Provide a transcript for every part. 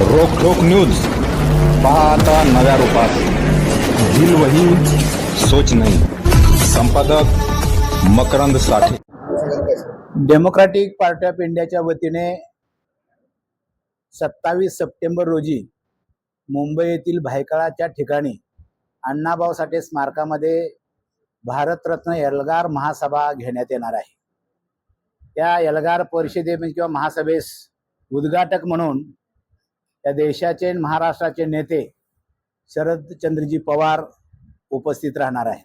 रोखोक news. पाहता नव्या रूपात. दिल वही सोच नाही. संपादक Makarand Sathe. Democratic party of इंडियाच्या वतीने सत्तावीस सप्टेंबर रोजी मुंबई येथील भायखळाच्या ठिकाणी अण्णाभाऊ साठे स्मारकामध्ये भारतरत्न एल्गार महासभा घेण्यात येणार आहे. त्या एल्गार परिषदे किंवा महासभेस उद्घाटक म्हणून त्या देशाचे महाराष्ट्राचे नेते शरदचंद्रजी पवार उपस्थित राहणार आहे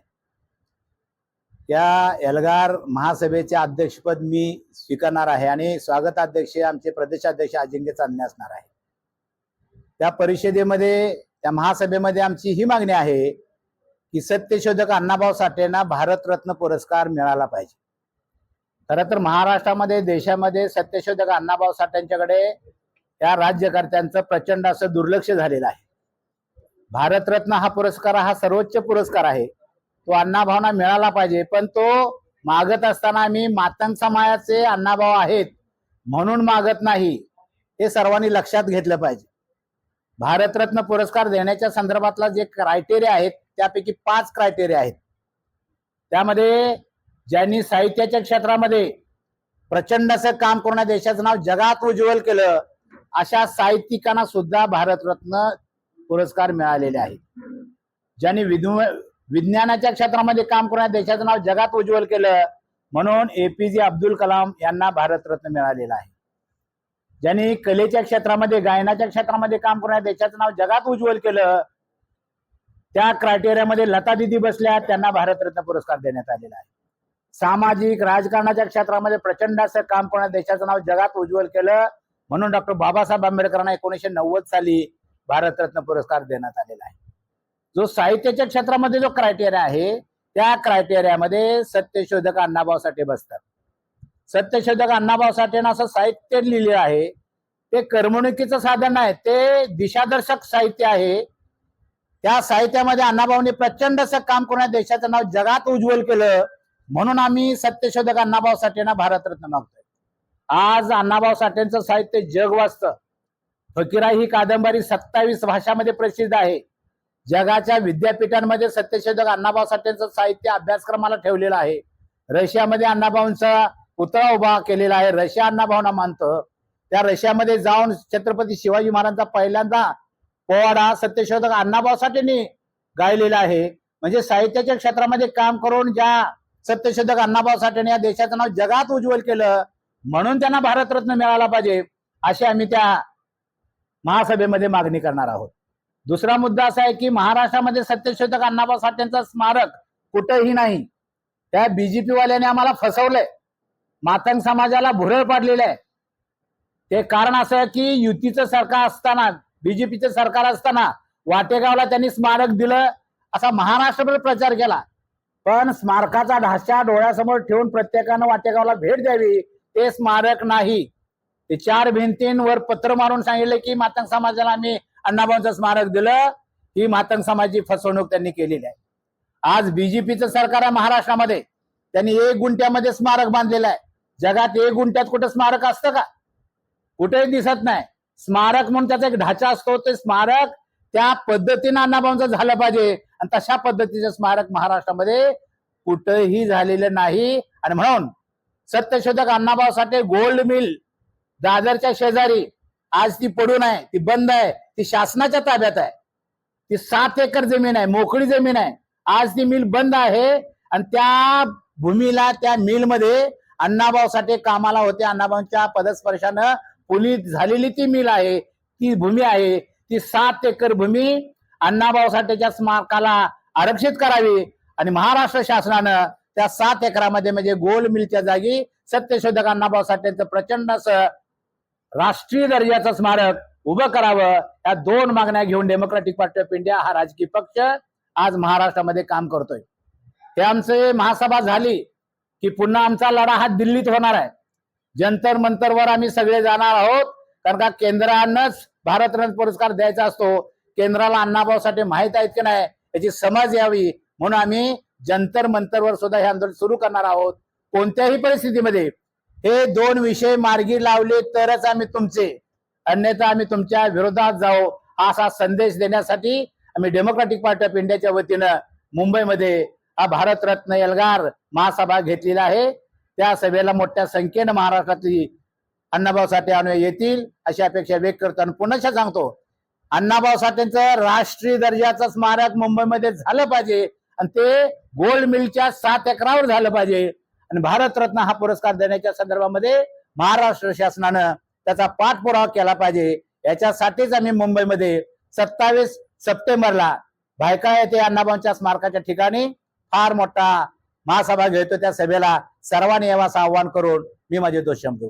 त्या एल्गार महासभेचे अध्यक्षपद मी स्वीकारणार आहे आणि स्वागताध्यक्ष आमचे प्रदेशाध्यक्ष अजिंक्य चांदणे असणार आहे त्या परिषदेमध्ये त्या महासभेमध्ये आमची ही मागणी आहे की सत्यशोधक अण्णाभाऊ साठेंना भारतरत्न पुरस्कार मिळाला पाहिजे. खरं तर महाराष्ट्रामध्ये देशामध्ये सत्यशोधक अण्णाभाऊ साठेंच्याकडे त्या राज्यकर्त्यांचं प्रचंड असं दुर्लक्ष झालेलं आहे. भारतरत्न हा पुरस्कार हा सर्वोच्च पुरस्कार आहे. तो अण्णाभावना मिळाला पाहिजे पण तो मागत असताना मी मातंग समाजाचे अण्णाभाव आहेत म्हणून मागत नाही हे सर्वांनी लक्षात घेतलं पाहिजे. भारतरत्न पुरस्कार देण्याच्या संदर्भातला जे क्रायटेरिया आहेत त्यापैकी पाच क्रायटेरिया आहेत. त्यामध्ये ज्यांनी साहित्याच्या क्षेत्रामध्ये प्रचंड असं काम करून देशाचं नाव जगात उज्ज्वल केलं अशा साहित्यिकांना सुद्धा भारतरत्न पुरस्कार मिळालेले आहेत. ज्यांनी विद्व विज्ञानाच्या क्षेत्रामध्ये काम करून देशाचं नाव जगात उज्ज्वल केलं म्हणून एपीजे अब्दुल कलाम यांना भारतरत्न मिळालेलं आहे. ज्यांनी कलेच्या क्षेत्रामध्ये गायनाच्या क्षेत्रामध्ये काम करून देशाचं नाव जगात उज्ज्वल केलं त्या क्रायटेरियामध्ये लता दिदी बसल्या त्यांना भारतरत्न पुरस्कार देण्यात आलेला आहे. सामाजिक राजकारणाच्या क्षेत्रामध्ये प्रचंड असं काम करून देशाचं नाव जगात उज्ज्वल केलं म्हणून डॉक्टर बाबासाहेब आंबेडकरांना एकोणीसशे नव्वद साली भारतरत्न पुरस्कार देण्यात आलेला आहे. जो साहित्याच्या क्षेत्रामध्ये जो क्रायटेरिया आहे त्या क्रायटेरियामध्ये सत्यशोधक अण्णाभाऊ साठे बसतात. सत्यशोधक अण्णाभाऊ साठेनं असं साहित्य लिहिलेलं आहे ते करमणुकीचं साधन आहे ते दिशादर्शक साहित्य आहे. त्या साहित्यामध्ये अण्णाभाऊंनी प्रचंड असं काम करून देशाचं नाव जगात उज्ज्वल केलं म्हणून आम्ही सत्यशोधक अण्णाभाऊ साठेंना भारतरत्न मागतोय आज अण्णाभाऊ साठेंचं साहित्य जग वाचतं. फकीरा ही कादंबरी सत्तावीस भाषामध्ये प्रसिद्ध आहे. जगाच्या विद्यापीठांमध्ये सत्यशोधक अण्णाभाऊ साठेंचं साहित्य अभ्यासक्रमाला ठेवलेलं आहे. रशियामध्ये अण्णाभाऊंचा पुतळा उभा केलेला आहे. रशिया अण्णाभाऊंना मानतं. त्या रशियामध्ये जाऊन छत्रपती शिवाजी महाराजांचा पहिल्यांदा पोवाडा सत्यशोधक अण्णाभाऊ साठेंनी गायलेला आहे. म्हणजे साहित्याच्या क्षेत्रामध्ये काम करून ज्या सत्यशोधक अण्णाभाऊ साठेने या देशाचं नाव जगात उज्ज्वल केलं म्हणून त्यांना भारतरत्न मिळाला पाहिजे अशी आम्ही त्या महासभेमध्ये मागणी करणार आहोत. दुसरा मुद्दा असा आहे की महाराष्ट्रामध्ये सत्यशोधक अण्णाभाऊ साठेंचं स्मारक कुठेही नाही. त्या बीजेपी वाल्याने आम्हाला फसवलंय. मातंग समाजाला भुरळ पाडलेलं आहे. ते कारण असं आहे की युतीचं सरकार असताना बीजेपीचं सरकार असताना वाटेगावला त्यांनी स्मारक दिलं असा महाराष्ट्रभर प्रचार केला. पण स्मारकाचा ढाचा डोळ्यासमोर ठेवून प्रत्येकानं वाटेगावला भेट द्यावी ते स्मारक नाही. ते चार भिंतींवर पत्र मारून सांगितलं की मातंग समाजाला आम्ही अण्णाभाऊंचं स्मारक दिलं. ही मातंग समाजाची फसवणूक त्यांनी केलेली आहे. आज बीजेपीचं सरकार आहे महाराष्ट्रामध्ये. त्यांनी एक गुंठ्यामध्ये स्मारक बांधलेलं आहे. जगात एक गुंठ्यात कुठं स्मारक असतं का? कुठेही दिसत नाही. स्मारक म्हणून त्याचा एक ढाचा असतो ते स्मारक त्या पद्धतीनं अण्णाभाऊंचं झालं पाहिजे. आणि तशा पद्धतीचं स्मारक महाराष्ट्रामध्ये कुठंही झालेलं नाही. आणि म्हणून सत्यशोधक अण्णाभाऊ साठे गोल्ड मिल दादरच्या शेजारी. आज ती पडून आहे ती बंद आहे ती शासनाच्या ताब्यात आहे. ती सात एकर जमीन आहे मोकळी जमीन आहे. आज ती मिल बंद आहे आणि त्या भूमीला त्या मिलमध्ये अण्णाभाऊ साठे कामाला होते. अण्णाभाऊंच्या पदस्पर्शानं पोलीस झालेली ती मिल आहे ती भूमी आहे. ती सात एकर भूमी अण्णाभाऊ साठेच्या स्मारकाला आरक्षित करावी आणि महाराष्ट्र शासनानं त्या सात एकरामध्ये म्हणजे गोल मिलच्या जागी सत्यशोधक अण्णाभाऊ साठेंचं प्रचंड असं राष्ट्रीय दर्जाचं स्मारक उभं करावं या दोन मागण्या घेऊन डेमोक्रॅटिक पार्टी ऑफ इंडिया हा राजकीय पक्ष आज महाराष्ट्रामध्ये काम करतोय. ते आमचे महासभा झाली की पुन्हा आमचा लढा हा दिल्लीत होणार आहे. जंतर मंतरवर आम्ही सगळे जाणार आहोत कारण का केंद्रानंच भारतरत्न पुरस्कार द्यायचा असतो. केंद्राला अण्णाभाऊसाठी माहीत आहेत की नाही? याची समज यावी. म्हणून आम्ही जंतर मंतरवर सुद्धा हे आंदोलन सुरू करणार आहोत. कोणत्याही परिस्थितीमध्ये हे दोन विषय मार्गी लावले तरच आम्ही तुमचे अन्यथा आम्ही तुमच्या विरोधात जाऊ असा संदेश देण्यासाठी आम्ही डेमोक्रॅटिक पार्टी ऑफ इंडियाच्या वतीनं मुंबईमध्ये हा भारतरत्न एल्गार महासभा घेतलेला आहे. त्या सभेला मोठ्या संख्येनं महाराष्ट्रातली अण्णाभाऊ साठे अनुय येतील अशी अपेक्षा व्यक्त करतो आणि पुन्हा सांगतो अण्णाभाऊ साठेंचं राष्ट्रीय दर्जाचं स्मारक मुंबईमध्ये झालं पाहिजे. आणि ते गोल्ड मिलच्या सात एकरावर झालं पाहिजे. आणि भारतरत्न हा पुरस्कार देण्याच्या संदर्भामध्ये महाराष्ट्र शासनानं त्याचा पाठपुरावा केला पाहिजे. याच्यासाठीच आम्ही मुंबईमध्ये सत्तावीस सप्टेंबरला भायका येथे अण्णाबांच्या स्मारकाच्या ठिकाणी फार मोठा महासभा घेतो. त्या सभेला सर्वांनी यावं आवाहन करून मी माझे दोष शब्द